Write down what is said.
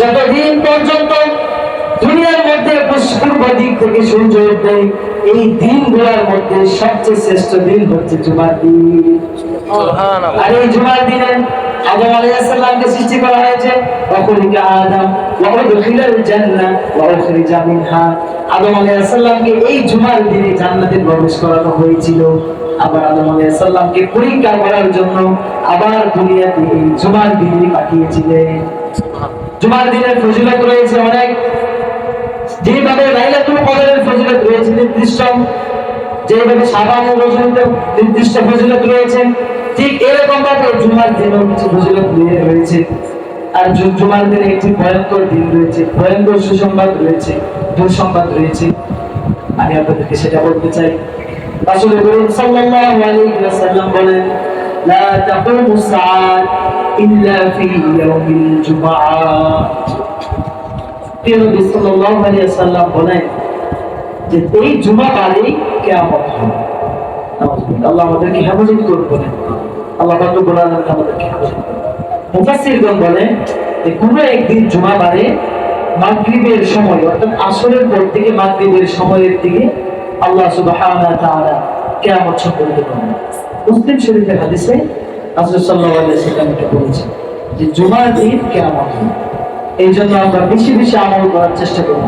যতদিন পর্যন্ত দুনিয়ার মধ্যে পূর্ব দিক থেকে সূর্য এই দিনগুলোর মধ্যে সবচেয়ে শ্রেষ্ঠ দিন হচ্ছে জুমার দিন। আর এই জুমার দিনে আদম আলাইহিসসালামকে সৃষ্টি করা হয়েছে অখলিকা আদম ওয়া উদখিলাল জান্নাহ ওয়া উখরিজা মিনহা। আদম আলাইহিসসালামকে এই জুমার দিনে জান্নাতে প্রবেশ করানো হয়েছিল। আবার আদম আলাইহিসসালামকে পরীক্ষা করার জন্য আবার দুনিয়াতে এই জুমার দিনে পাঠিয়েছিলেন। জুমার দিনের ফজিলত রয়েছে অনেক। যেভাবে লাইলাতুল কদরের ফজিলত রয়েছে, নির্দিষ্ট যেভাবে সাবান রজনীতে নির্দিষ্ট ফজিলত রয়েছে, ঠিক এরকম ভাবে জুমার দিনেও কিছু ফজিলত রয়েছে। আর জুমার দিনে একটি ভয়ঙ্কর দিন রয়েছে, ভয়ঙ্কর সুসংবাদ রয়েছে, দুঃসংবাদ রয়েছে। আমি আপনাদেরকে সেটা বলতে চাই। রাসূল করিম সাল্লাল্লাহু আলাইহি ওয়াসাল্লাম বলেন লা তাকুমু সাআত ইল্লা ফি ইয়াউমিল জুমআহ প্রিয় নবী সাল্লাল্লাহু আলাইহি ওয়াসাল্লাম বলেন যে এই জুমা বারেই কিয়ামত হবে। আল্লাহ আমাদেরকে হেফাজত করবেন আল্লাহ পাক রব্বুল আলামিন আমাদেরকে হেফাজত মুফাসসিরগণ বলেন যে কোনো একদিন জুমা বারে মাগরিবের সময়, অর্থাৎ আসরের পর থেকে মাগরিবের সময়ের দিকে আল্লাহ সুবহানাহু ওয়া তাআলা কিয়ামত সম্পর্কে বলেন। মুসলিম শরীফের হাদিসে আলাইহি ওয়াসাল্লাম এটা বলেছেন যে জুমার দিন কেমন এই জন্য আমরা বেশি বেশি আমল করার চেষ্টা করব।